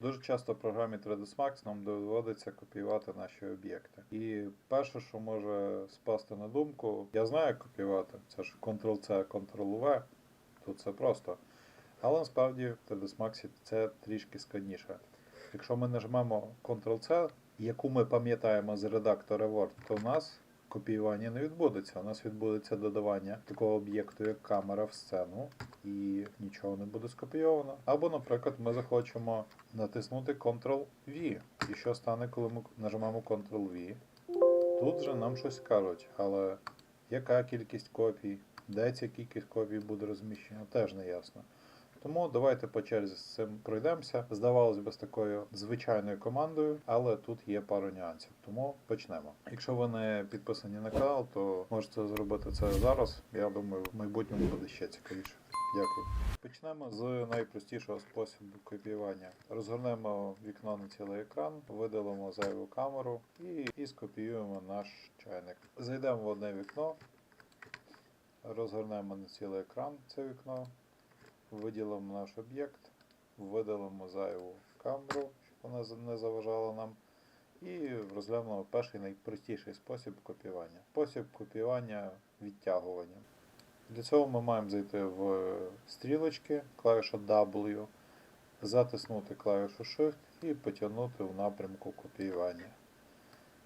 Дуже часто в програмі 3ds Max нам доводиться копіювати наші об'єкти. І перше, що може спасти на думку, я знаю, як копіювати. Це ж Ctrl-C, Ctrl-V, тут це просто. Але насправді в 3ds Max це трішки складніше. Якщо ми нажмемо Ctrl-C, яку ми пам'ятаємо з редактора Word, то у нас копіювання не відбудеться. У нас відбудеться додавання такого об'єкту, як камера в сцену, і нічого не буде скопійовано. Або, наприклад, ми захочемо натиснути Ctrl-V. І що стане, коли ми нажмемо Ctrl-V? Тут вже нам щось кажуть, але яка кількість копій, де ця кількість копій буде розміщена, теж не ясно. Тому давайте по черзі з цим пройдемося. Здавалось би, з такою звичайною командою, але тут є пару нюансів. Тому почнемо. Якщо ви не підписані на канал, то можете зробити це зараз. Я думаю, в майбутньому буде ще цікавіше. Дякую. Почнемо з найпростішого способу копіювання. Розгорнемо вікно на цілий екран, видалимо зайву камеру і, і скопіюємо наш чайник. Зайдемо в одне вікно, розгорнемо на цілий екран це вікно, виділимо наш об'єкт, видалимо зайву камеру, щоб вона не заважала нам. І розглянемо перший найпростіший спосіб копіювання. Спосіб копіювання відтягування. Для цього ми маємо зайти в стрілочки, клавіша W, затиснути клавішу Shift і потягнути в напрямку копіювання.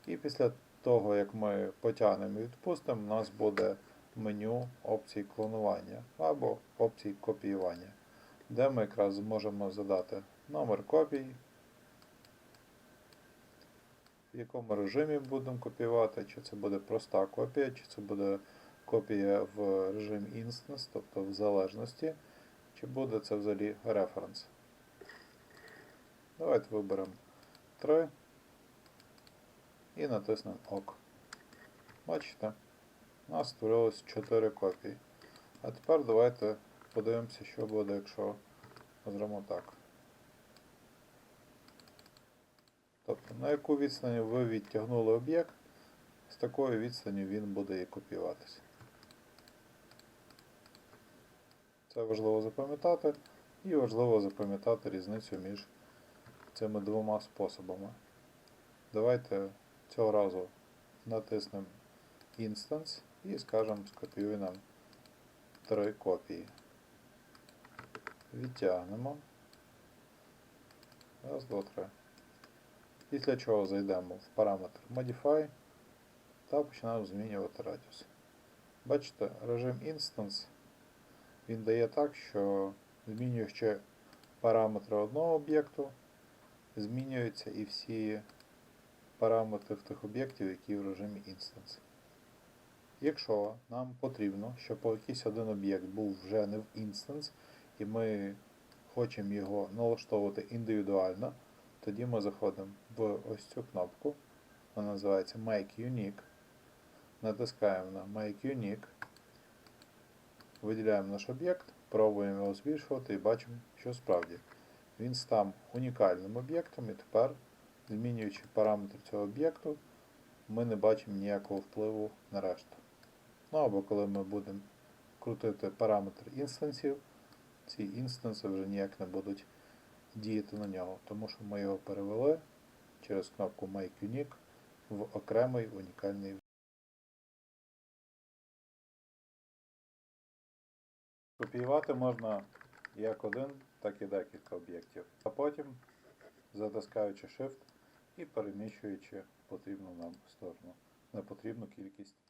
І після того, як ми потягнемо і відпустимо, у нас буде меню опцій клонування або опцій копіювання, де ми якраз зможемо задати номер копій, в якому режимі будемо копіювати, чи це буде проста копія, чи це буде копія в режимі Instance, тобто в залежності, чи буде це взагалі референс. Давайте виберемо 3 і натиснемо ОК. Бачите, у нас створилось 4 копії. А тепер давайте подивимося, що буде, якщо зробимо так. Тобто, на яку відстань ви відтягнули об'єкт, з такої відстані він буде і копіюватися. Це важливо запам'ятати, і важливо запам'ятати різницю між цими двома способами. Давайте цього разу натиснемо Instance і скажемо скопіюй нам три копії. Відтягнемо. Раз, два, три. Після чого зайдемо в параметр Modify та починаємо змінювати радіус. Бачите, режим Instance він дає так, що змінюючи параметри одного об'єкту, змінюються і всі параметри в тих об'єктів, які в режимі Instance. Якщо нам потрібно, щоб якийсь один об'єкт був вже не в Instance, і ми хочемо його налаштовувати індивідуально, тоді ми заходимо в ось цю кнопку, вона називається Make Unique, натискаємо на Make Unique, виділяємо наш об'єкт, пробуємо його збільшувати і бачимо, що справді. Він став унікальним об'єктом і тепер, змінюючи параметри цього об'єкту, ми не бачимо ніякого впливу на решту. Ну або коли ми будемо крутити параметр інстансів, ці інстанси вже ніяк не будуть діяти на нього, тому що ми його перевели через кнопку Make Unique в окремий унікальний. Копіювати можна як один, так і декілька об'єктів. А потім затискаючи Shift і переміщуючи потрібну нам сторону на потрібну кількість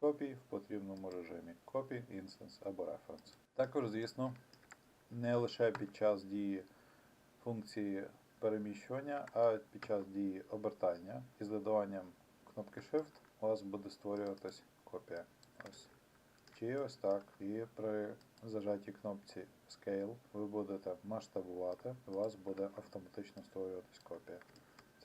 копій в потрібному режимі. Copy, Instance або Reference. Також, звісно, не лише під час дії функції переміщування, а під час дії обертання із додаванням кнопки Shift у вас буде створюватись копія. Ось. Чи ось так. І при зажатій кнопці Scale ви будете масштабувати, у вас буде автоматично створюватись копія.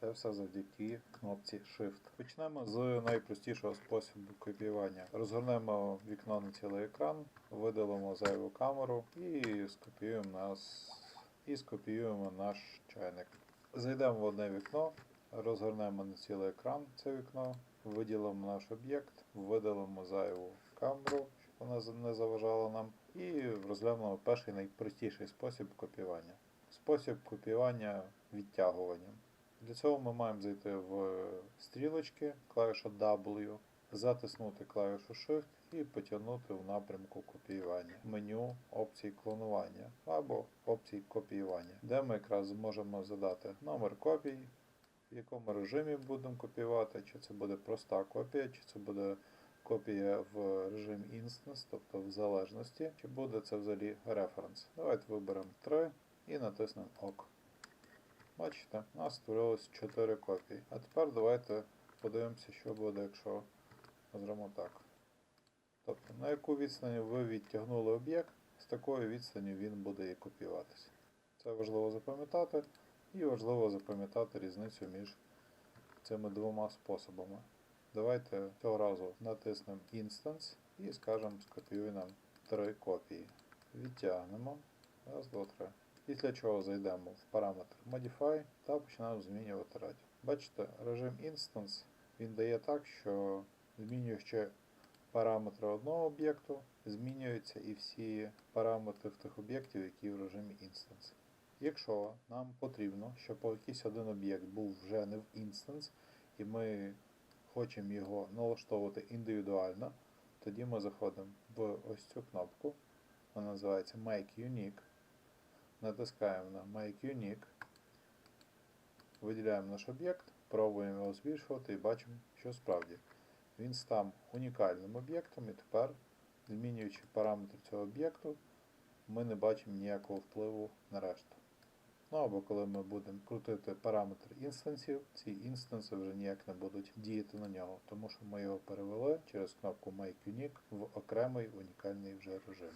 Це все завдяки кнопці Shift. Почнемо з найпростішого способу копіювання. Розгорнемо вікно на цілий екран, видалимо зайву камеру і скопіюємо нас і скопіюємо наш чайник. Зайдемо в одне вікно, розгорнемо на цілий екран це вікно, виділимо наш об'єкт, видалимо зайву камеру, щоб вона не заважала нам, і розглянемо перший найпростіший спосіб копіювання. Спосіб копіювання відтягуванням. Для цього ми маємо зайти в стрілочки, клавіша W, затиснути клавішу Shift і потягнути в напрямку копіювання. Меню опцій клонування або опцій копіювання, де ми якраз зможемо задати номер копій, в якому режимі будемо копіювати, чи це буде проста копія, чи це буде копія в режимі Instance, тобто в залежності, чи буде це взагалі референс. Давайте виберемо 3 і натиснемо ОК. Бачите, у нас створилось 4 копії. А тепер давайте подивимося, що буде, якщо зробимо так. Тобто, на яку відстань ви відтягнули об'єкт, з такою відстані він буде і копіюватися. Це важливо запам'ятати, і важливо запам'ятати різницю між цими двома способами. Давайте цього разу натиснемо Instance і скажемо скопіюй нам три копії. Відтягнемо. Раз, два, три. Після чого зайдемо в параметр Modify та починаємо змінювати радіо. Бачите, режим Instance він дає так, що змінюючи параметри одного об'єкту, змінюються і всі параметри в тих об'єктів, які в режимі Instance. Якщо нам потрібно, щоб якийсь один об'єкт був вже не в Instance, і ми хочемо його налаштовувати індивідуально, тоді ми заходимо в ось цю кнопку, вона називається Make Unique. Натискаємо на Make Unique, виділяємо наш об'єкт, пробуємо його збільшувати і бачимо, що справді він став унікальним об'єктом, і тепер, змінюючи параметри цього об'єкту, ми не бачимо ніякого впливу на решту. Ну або коли ми будемо крутити параметр інстансів, ці інстанси вже ніяк не будуть діяти на нього, тому що ми його перевели через кнопку Make Unique в окремий унікальний вже режим.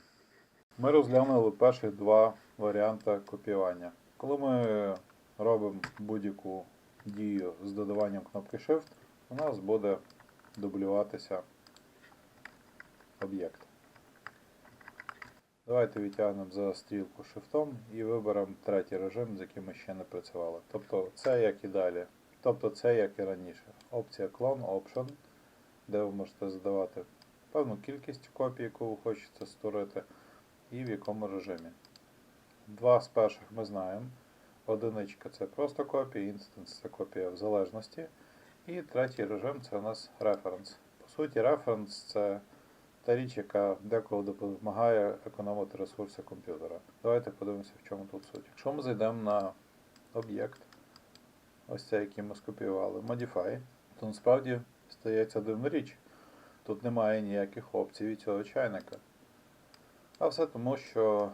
Ми розглянули перші два варіанти копіювання. Коли ми робимо будь-яку дію з додаванням кнопки Shift, у нас буде дублюватися об'єкт. Давайте відтягнемо за стрілку Shift і виберемо третій режим, з яким ми ще не працювали. Тобто це як і далі. Тобто це як і раніше. Опція Clone Option, де ви можете задавати певну кількість копій, яку ви хочете створити, і в якому режимі. Два з перших ми знаємо. Одиничка це просто копія, інстанс це копія в залежності. І третій режим це у нас референс. По суті, референс це та річ, яка деколи допомагає економити ресурси комп'ютера. Давайте подивимося, в чому тут суть. Якщо ми зайдемо на об'єкт, ось цей, який ми скопіювали, Modify, то насправді стається дивна річ. Тут немає ніяких опцій від цього чайника. А все тому, що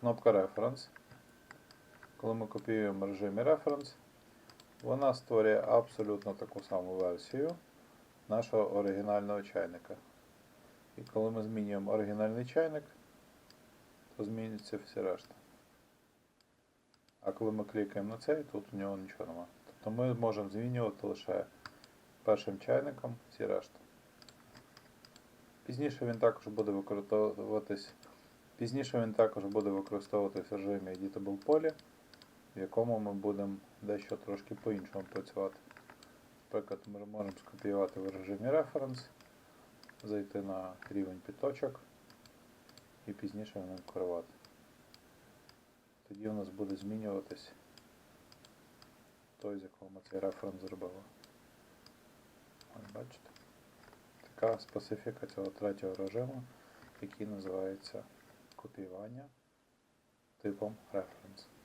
кнопка Reference, коли ми копіюємо режимі Reference, вона створює абсолютно таку саму версію нашого оригінального чайника. І коли ми змінюємо оригінальний чайник, то змінюється всі решта. А коли ми клікаємо на цей, тут у нього нічого немає. Тобто ми можемо змінювати лише першим чайником всі решта. Пізніше він також буде використовуватись. Пізніше він також буде використовуватись в режимі Editable Poly, в якому ми будемо дещо трошки по-іншому працювати. Наприклад, ми можемо скопіювати в режимі Reference, зайти на рівень підточок і пізніше ним керувати. Тоді у нас буде змінюватись той, з якого ми цей референс зробили. Ось бачите? Така специфіка цього третього режиму, який називається копіювання типом reference.